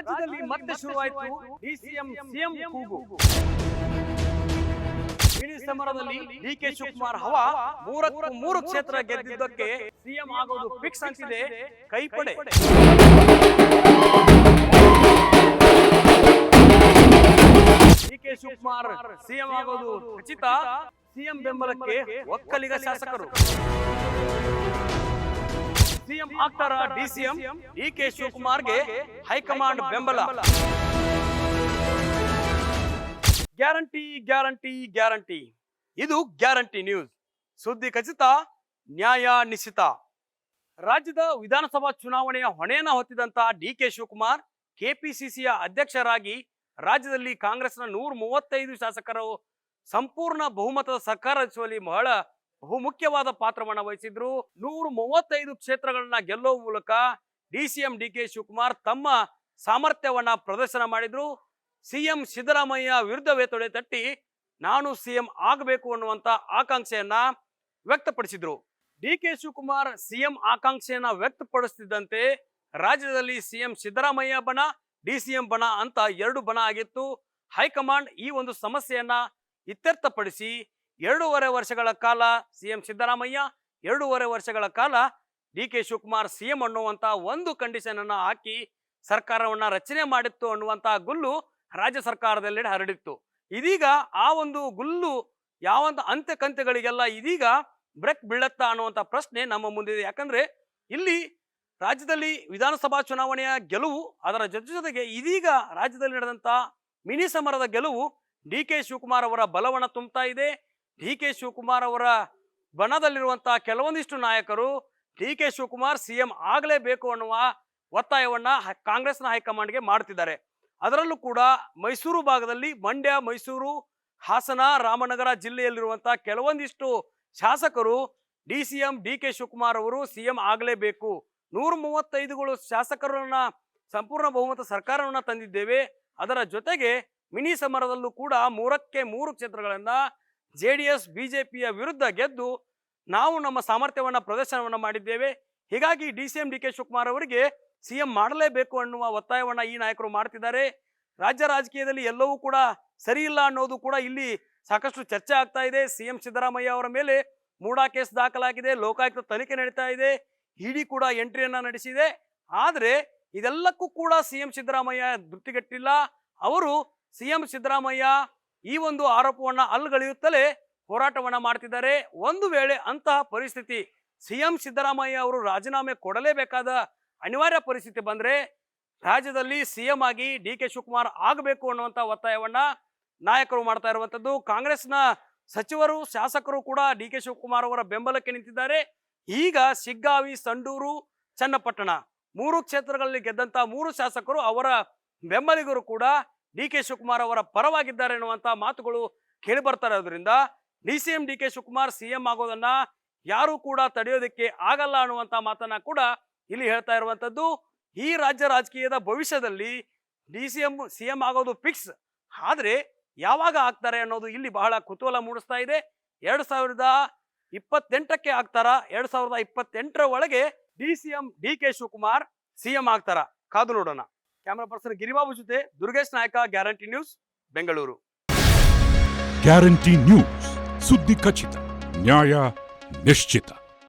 ರಾಜ್ಯದಲ್ಲಿ ಮತ್ತೆ ಶುರುವಾಯಿತು ಡಿಸಿಎಂ ಸಿಎಂ ಕೂಗು. ಸಮರದಲ್ಲಿ ಡಿ ಕೆ ಶಿವಕುಮಾರ್ ಹವಾ ಮೂರಕ್ಕೂ ಮೂರು ಕ್ಷೇತ್ರ ಗೆದ್ದಿದ್ದಕ್ಕೆ ಸಿಎಂ ಆಗೋದು ಫಿಕ್ಸ್ ಅಂತಿದೆ ಕೈಪಡೆ ಡಿ ಕೆ ಶಿವಕುಮಾರ್ ಸಿಎಂ ಆಗೋದು ಖಚಿತ. ಸಿಎಂ ಬೆಂಬಲಕ್ಕೆ ಒಕ್ಕಲಿಗ ಶಾಸಕರು. ಸಿಎಂ ಆಗ್ತಾರ ಡಿಸಿಎಂ ಡಿ ಕೆ ಶಿವಕುಮಾರ್ಗೆ ಹೈಕಮಾಂಡ್ ಬೆಂಬಲ. Guarantee guarantee guarantee. ಇದು ಗ್ಯಾರಂಟಿ ನ್ಯೂಸ್. ಸುದ್ದಿ ಖಚಿತ, ನ್ಯಾಯ ನಿಶ್ಚಿತ. ರಾಜ್ಯದ ವಿಧಾನಸಭಾ ಚುನಾವಣೆಯ ಹೊಣೆಯನ್ನ ಹೊತ್ತಿದಂತ ಡಿ ಕೆ ಶಿವಕುಮಾರ್, ಕೆಪಿಸಿಸಿಯ ಅಧ್ಯಕ್ಷರಾಗಿ ರಾಜ್ಯದಲ್ಲಿ ಕಾಂಗ್ರೆಸ್ನ ನೂರ ಮೂವತ್ತೈದು ಶಾಸಕರು, ಸಂಪೂರ್ಣ ಬಹುಮತದ ಸರ್ಕಾರ ರಚಿಸುವಲ್ಲಿ ಬಹಳ ಬಹುಮುಖ್ಯವಾದ ಪಾತ್ರವನ್ನು ವಹಿಸಿದ್ರು. ನೂರ ಮೂವತ್ತೈದು ಕ್ಷೇತ್ರಗಳನ್ನ ಗೆಲ್ಲುವ ಮೂಲಕ D C M D K Shivakumar ತಮ್ಮ ಸಾಮರ್ಥ್ಯವನ್ನ ಪ್ರದರ್ಶನ ಮಾಡಿದ್ರು. ಸಿಎಂ ಸಿದ್ದರಾಮಯ್ಯ ವಿರುದ್ಧವೇ ತೊಡೆ ತಟ್ಟಿ ನಾನು ಸಿಎಂ ಆಗಬೇಕು ಅನ್ನುವಂತ ಆಕಾಂಕ್ಷೆಯನ್ನ ವ್ಯಕ್ತಪಡಿಸಿದ್ರು. ಡಿ ಕೆ ಶಿವಕುಮಾರ್ ಸಿಎಂ ಆಕಾಂಕ್ಷೆಯನ್ನ ವ್ಯಕ್ತಪಡಿಸುತ್ತಿದ್ದಂತೆ ರಾಜ್ಯದಲ್ಲಿ ಸಿಎಂ ಸಿದ್ದರಾಮಯ್ಯ ಬಣ, ಡಿ ಸಿಎಂ ಬಣ ಅಂತ ಎರಡು ಬಣ ಆಗಿತ್ತು. ಹೈಕಮಾಂಡ್ ಈ ಒಂದು ಸಮಸ್ಯೆಯನ್ನ ಇತ್ಯರ್ಥಪಡಿಸಿ ಎರಡೂವರೆ ವರ್ಷಗಳ ಕಾಲ ಸಿಎಂ ಸಿದ್ದರಾಮಯ್ಯ, ಎರಡೂವರೆ ವರ್ಷಗಳ ಕಾಲ ಡಿ ಕೆ ಶಿವಕುಮಾರ್ ಸಿಎಂ ಅನ್ನುವಂತ ಒಂದು ಕಂಡೀಷನ್ ಅನ್ನ ಹಾಕಿ ಸರ್ಕಾರವನ್ನ ರಚನೆ ಮಾಡಿತ್ತು ಅನ್ನುವಂತಹ ಗುಲ್ಲು ರಾಜ್ಯ ಸರ್ಕಾರದಲ್ಲಿ ಹರಡಿತ್ತು. ಇದೀಗ ಆ ಒಂದು ಗುಲ್ಲು ಯಾವಂತ ಅಂತ್ಯ ಕಂತ್ಯಗಳಿಗೆಲ್ಲ ಇದೀಗ ಬ್ರೇಕ್ ಬೀಳತ್ತಾ ಅನ್ನುವಂತ ಪ್ರಶ್ನೆ ನಮ್ಮ ಮುಂದಿದೆ. ಯಾಕಂದ್ರೆ ಇಲ್ಲಿ ರಾಜ್ಯದಲ್ಲಿ ವಿಧಾನಸಭಾ ಚುನಾವಣೆಯ ಗೆಲುವು, ಅದರ ಜೊತೆ ಜೊತೆಗೆ ಇದೀಗ ರಾಜ್ಯದಲ್ಲಿ ನಡೆದಂತ ಮಿನಿ ಸಮರದ ಗೆಲುವು ಡಿ ಕೆ ಶಿವಕುಮಾರ್ ಅವರ ಬಲವನ್ನ ತುಂಬುತ್ತಾ ಇದೆ. ಡಿ ಕೆ ಶಿವಕುಮಾರ್ ಅವರ ಬಣದಲ್ಲಿರುವಂತಹ ಕೆಲವೊಂದಿಷ್ಟು ನಾಯಕರು ಡಿ ಕೆ ಶಿವಕುಮಾರ್ ಸಿಎಂ ಆಗಲೇಬೇಕು ಅನ್ನುವ ಒತ್ತಾಯವನ್ನ ಕಾಂಗ್ರೆಸ್ನ ಹೈಕಮಾಂಡ್ಗೆ ಮಾಡ್ತಿದ್ದಾರೆ. ಅದರಲ್ಲೂ ಕೂಡ ಮೈಸೂರು ಭಾಗದಲ್ಲಿ ಮಂಡ್ಯ, ಮೈಸೂರು, ಹಾಸನ, ರಾಮನಗರ ಜಿಲ್ಲೆಯಲ್ಲಿರುವಂತಹ ಕೆಲವೊಂದಿಷ್ಟು ಶಾಸಕರು D C M, D K Shivakumar ಅವರು ಸಿಎಂ ಆಗಲೇಬೇಕು. ನೂರ ಮೂವತ್ತೈದುಗಳು ಶಾಸಕರನ್ನ ಸಂಪೂರ್ಣ ಬಹುಮತ ಸರ್ಕಾರವನ್ನ ತಂದಿದ್ದೇವೆ. ಅದರ ಜೊತೆಗೆ ಮಿನಿ ಸಮರದಲ್ಲೂ ಕೂಡ ಮೂರಕ್ಕೆ ಮೂರು ಕ್ಷೇತ್ರಗಳನ್ನ ಜೆ ಡಿ ಎಸ್ ಬಿಜೆಪಿಯ ವಿರುದ್ಧ ಗೆದ್ದು ನಾವು ನಮ್ಮ ಸಾಮರ್ಥ್ಯವನ್ನ, ಪ್ರದರ್ಶನವನ್ನ ಮಾಡಿದ್ದೇವೆ. ಹೀಗಾಗಿ D C M, D K Shivakumar ಅವರಿಗೆ ಸಿಎಂ ಮಾಡಲೇಬೇಕು ಅನ್ನುವ ಒತ್ತಾಯವನ್ನ ಈ ನಾಯಕರು ಮಾಡ್ತಿದ್ದಾರೆ. ರಾಜ್ಯ ರಾಜಕೀಯದಲ್ಲಿ ಎಲ್ಲವೂ ಕೂಡ ಸರಿ ಇಲ್ಲ ಅನ್ನೋದು ಕೂಡ ಇಲ್ಲಿ ಸಾಕಷ್ಟು ಚರ್ಚೆ ಆಗ್ತಾ ಇದೆ. ಸಿಎಂ ಸಿದ್ದರಾಮಯ್ಯ ಅವರ ಮೇಲೆ ಮೂಡಾ ಕೇಸ್ ದಾಖಲಾಗಿದೆ, ಲೋಕಾಯುಕ್ತ ತನಿಖೆ ನಡೀತಾ ಇದೆ, ಇಡಿ ಕೂಡ ಎಂಟ್ರಿಯನ್ನ ನಡೆಸಿದೆ. ಆದರೆ ಇದೆಲ್ಲಕ್ಕೂ ಕೂಡ ಸಿಎಂ ಸಿದ್ದರಾಮಯ್ಯ ಧೃತಿಗೆಟ್ಟಿಲ್ಲ ಅವರು ಸಿಎಂ ಸಿದ್ದರಾಮಯ್ಯ ಈ ಒಂದು ಆರೋಪವನ್ನ ಅಲ್ಲಗಳೆಯುತ್ತಲೇ ಹೋರಾಟವನ್ನ ಮಾಡ್ತಿದ್ದಾರೆ. ಒಂದು ವೇಳೆ ಅಂತಹ ಪರಿಸ್ಥಿತಿ ಸಿಎಂ ಸಿದ್ದರಾಮಯ್ಯ ಅವರು ರಾಜೀನಾಮೆ ಕೊಡಲೇಬೇಕಾದ ಅನಿವಾರ್ಯ ಪರಿಸ್ಥಿತಿ ಬಂದ್ರೆ ರಾಜ್ಯದಲ್ಲಿ ಸಿಎಂ ಆಗಿ ಡಿ ಕೆ ಶಿವಕುಮಾರ್ ಆಗಬೇಕು ಅನ್ನುವಂಥ ಒತ್ತಾಯವನ್ನ ನಾಯಕರು ಮಾಡ್ತಾ ಇರುವಂಥದ್ದು ಕಾಂಗ್ರೆಸ್ನ ಸಚಿವರು, ಶಾಸಕರು ಕೂಡ ಡಿ ಕೆ ಶಿವಕುಮಾರ್ ಅವರ ಬೆಂಬಲಕ್ಕೆ ನಿಂತಿದ್ದಾರೆ. ಈಗ ಸಿಗ್ಗಾವಿ ಸಂಡೂರು, ಚನ್ನಪಟ್ಟಣ ಮೂರು ಕ್ಷೇತ್ರಗಳಲ್ಲಿ ಗೆದ್ದಂಥ ಮೂರು ಶಾಸಕರು ಅವರ ಬೆಂಬಲಿಗರು ಕೂಡ ಡಿ ಕೆ ಶಿವಕುಮಾರ್ ಅವರ ಪರವಾಗಿದ್ದಾರೆ ಅನ್ನುವಂಥ ಮಾತುಗಳು ಕೇಳಿ ಬರ್ತಾರೆ ಅದರಿಂದ D C M D K Shivakumar CM ಆಗೋದನ್ನ ಯಾರು ಕೂಡ ತಡೆಯೋದಕ್ಕೆ ಆಗಲ್ಲ ಅನ್ನುವಂಥ ಮಾತನ್ನ ಕೂಡ ಇಲ್ಲಿ ಹೇಳ್ತಾ ಇರುವಂತದ್ದು. ಈ ರಾಜ್ಯ ರಾಜಕೀಯದ ಭವಿಷ್ಯದಲ್ಲಿ D C M C M ಆಗೋದು ಫಿಕ್ಸ್ ಆದ್ರೆ ಯಾವಾಗ ಆಗ್ತಾರೆ ಅನ್ನೋದು ಇಲ್ಲಿ ಬಹಳ ಕುತೂಹಲ ಮೂಡಿಸ್ತಾ ಇದೆ. ಎರಡ್ ಸಾವಿರದ ಇಪ್ಪತ್ತೆಂಟಕ್ಕೆ ಆಗ್ತಾರ? ಎರಡ್ ಸಾವಿರದ ಇಪ್ಪತ್ತೆಂಟರ ಒಳಗೆ D C M, D K Shivakumar CM ಆಗ್ತಾರ? ಕಾದು ನೋಡೋಣ. ಕ್ಯಾಮರಾ ಪರ್ಸನ್ ಗಿರಿಬಾಬು ಜೊತೆ Durgesh Nayaka, guarantee news, Bengaluru. Guarantee news, ಸುದ್ದಿ ಖಚಿತ, ನ್ಯಾಯ ನಿಶ್ಚಿತ.